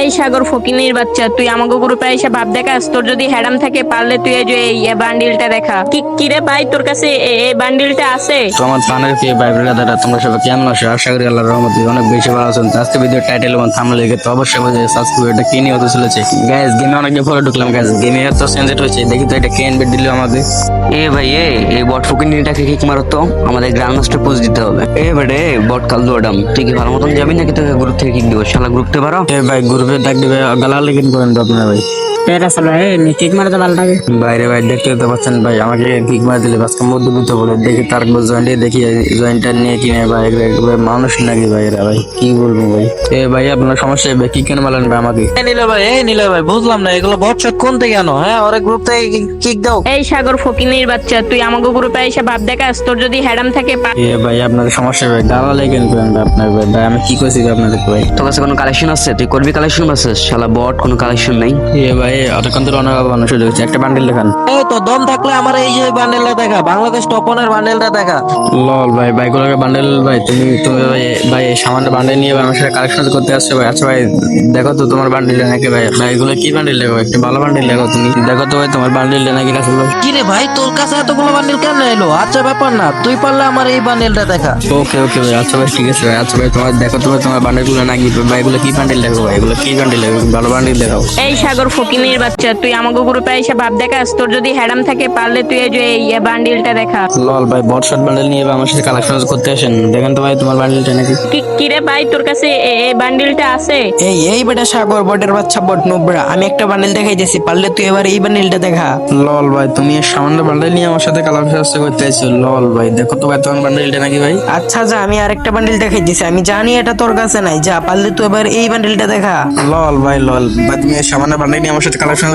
এই সাগর ফকিনির বাচ্চা তুই আমাকে গ্রুপে এসে ভাব দেখাস তোর যদি হ্যাডাম থাকে পারলে তুই এই যে এই বান্ডিলটা দেখা। কি কিরে ভাই তোর কাছে এই বান্ডিলটা আছে? তো আমার প্রাণের প্রিয় ভাই ব্রাদাররা তোমরা সবাই কেমন আছো? আশা করি আল্লাহর রহমতে অনেক বেশি ভালো আছেন। আজকে ভিডিও টাইটেল এবং থাম্বনেল লিখে তো অবশ্যই বুঝে সাবস্ক্রাইব এটা কি নিয়ে হতে চলেছে? গাইস গেমে অনেক পরে ঢুকলাম গাইস গেমে এত সেন্সেট হয়েছে দেখি তো এটা কে এনবেট দিল আমাদের এ ভাই এ এই বট ফকিনিটাকে কিক মারো তো আমাদের গ্রাউন্ড মাস্টার পোজ দিতে হবে। এ বেডে বট কাল দুয়াডাম। তুই কি ভালো মতন যাবি নাকি তোকে গ্রুপ থেকে কিক দিব? শালা গ্রুপ থেকে পারো? এ ভাই গ্রুপে ডাক দিবে গালা লেগিন করেন তো আপনারা ভাই। এটা চলো এই কিক মারে তো ভালো লাগে বাইরে ভাই দেখতে তো পাচ্ছেন ভাই আমাকে কিক মার দিলে বাসকে মধ্যে বলে দেখি তার জয়েন্টে দেখি জয়েন্টটা নিয়ে কিনে ভাই মানুষ নাকি ভাই এরা ভাই কি বলব ভাই? এ ভাই আপনার সমস্যা হবে কি কেন বলেন ভাই আমাকে? এই ভাই এই নিলে ভাই বুঝলাম না এগুলো ভরসা কোন থেকে আনো? হ্যাঁ ওরা গ্রুপ থেকে কিক দাও। এই সাগর ফকিনির বাচ্চা তুই আমাকে গ্রুপে এসে ভাব দেখাস তোর যদি হ্যাডাম থাকে এ ভাই আপনার সমস্যা হবে গালা লেগেন করেন ভাই আপনার ভাই ভাই আমি কি করছি ভাই আপনাদের ভাই? তোর কাছে কোনো কালেকশন আছে? তুই করবি কালেকশন আছে শালা বট কোনো কালেকশন নাই। এ ভাই অতক্ষণ তো অনেক মানুষ একটা বান্ডিল দেখান। এই তো দম থাকলে আমার এই যে বান্ডেলটা দেখা। বাংলাদেশ টপনের বান্ডেলটা দেখা। লল ভাই বাইকগুলোকে বান্ডেল ভাই তুমি তুমি ভাই ভাই সামান্য বান্ডেল নিয়ে আমার সাথে কালেকশন করতে আসছো ভাই। আচ্ছা ভাই দেখো তো তোমার বান্ডেল নাকি ভাই। ভাই এগুলো কি বান্ডেল দেখো? একটু ভালো বান্ডেল দেখো তুমি। দেখো তো ভাই তোমার বান্ডেল নাকি কাছে কি রে ভাই তোর কাছে এতগুলো বান্ডেল কেন এলো? আচ্ছা ব্যাপার না। তুই পারলে আমার এই বান্ডেলটা দেখা। ওকে ওকে ভাই। আচ্ছা ভাই ঠিক আছে ভাই। আচ্ছা ভাই তোমার দেখো তো তোমার বান্ডেলগুলো নাকি ভাই এগুলো কি বান্ডেল দেখো ভাই? এগুলো কি বান্ডেল দেখো? ভালো বান্ডেল দেখাও। এই সাগর ফকিনির বাচ্চা তুই আমাকে গ্রুপে এসে ভাব দেখাস তোর যদি হ্যাডাম থাকে পারলে তুই এই যে এই বান্ডিলটা দেখা। লল ভাই বট শট বান্ডেল নিয়ে আমার সাথে কালেকশন করতে আসেন। দেখেন তো ভাই তোমার বান্ডেলটা নাকি? কি কিরে ভাই তোর কাছে এই বান্ডিলটা আছে? এই এই বেটা সাগর বটের বাচ্চা বট নোবরা আমি একটা বান্ডেল দেখাইতেছি পারলে তুই এবার এই বান্ডেলটা দেখা। লল ভাই তুমি এই সামান্য বান্ডেল নিয়ে আমার সাথে কালেকশন করতে আসছো লল ভাই দেখো তো ভাই তোমার বান্ডেলটা নাকি ভাই? আচ্ছা যা আমি আরেকটা বান্ডেল দেখাইতেছি আমি জানি এটা তোর কাছে নাই যা পারলে তুই এবার এই বান্ডিলটা দেখা। লল ভাই লল ভাই তুমি এই সামান্য বান্ডেল নিয়ে আমার সাথে কালেকশন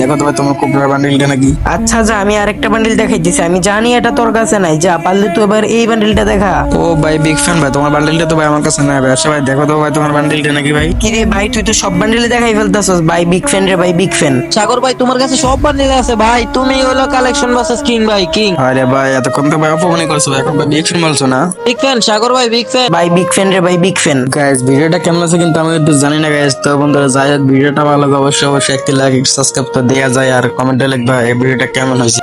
দেখো তোমার বান্ডেলটা নাকি? আচ্ছা যা আমি আরেকটা বান্ডেল দেখাইতেছি। আমি জানি এটা তোর কাছে নাই। যা পারলে তুই এবার এই বান্ডেলটা দেখা। ও ভাই বিগ ফ্যান ভাই তোমার বান্ডেলটা তো ভাই আমার কাছে নাই ভাই। আচ্ছা ভাই দেখো তো ভাই তোমার বান্ডেলটা নাকি ভাই? কিরে ভাই তুই তো সব বান্ডেলে দেখাই ফেলতাছস। ভাই বিগ ফ্যান রে ভাই বিগ ফ্যান সাগর ভাই তোমার কাছে সব বান্ডেল আছে ভাই। তুমি হলো কালেকশন বাসেস কিং ভাই কিং আরে ভাই এতক্ষণ তো ভাই অপমানি করছ ভাই এখন ভাই বিগ ফ্যান বলছো না? বিগ ফ্যান সাগর ভাই বিগ ফ্যান ভাই বিগ ফ্যান রে ভাই বিগ ফ্যান গাইস ভিডিওটা কেমন আছে কিন্তু আমি একটু জানি না গাইস তো বন্ধুরা যাই হোক ভিডিওটা ভালো লাগে অবশ্যই অবশ্যই একটি লাইক সাবস্ক্রাইব তো দেওয়া যায় আর কমেন্টে লিখবা এই ভিডিওটা কেমন হয়েছে?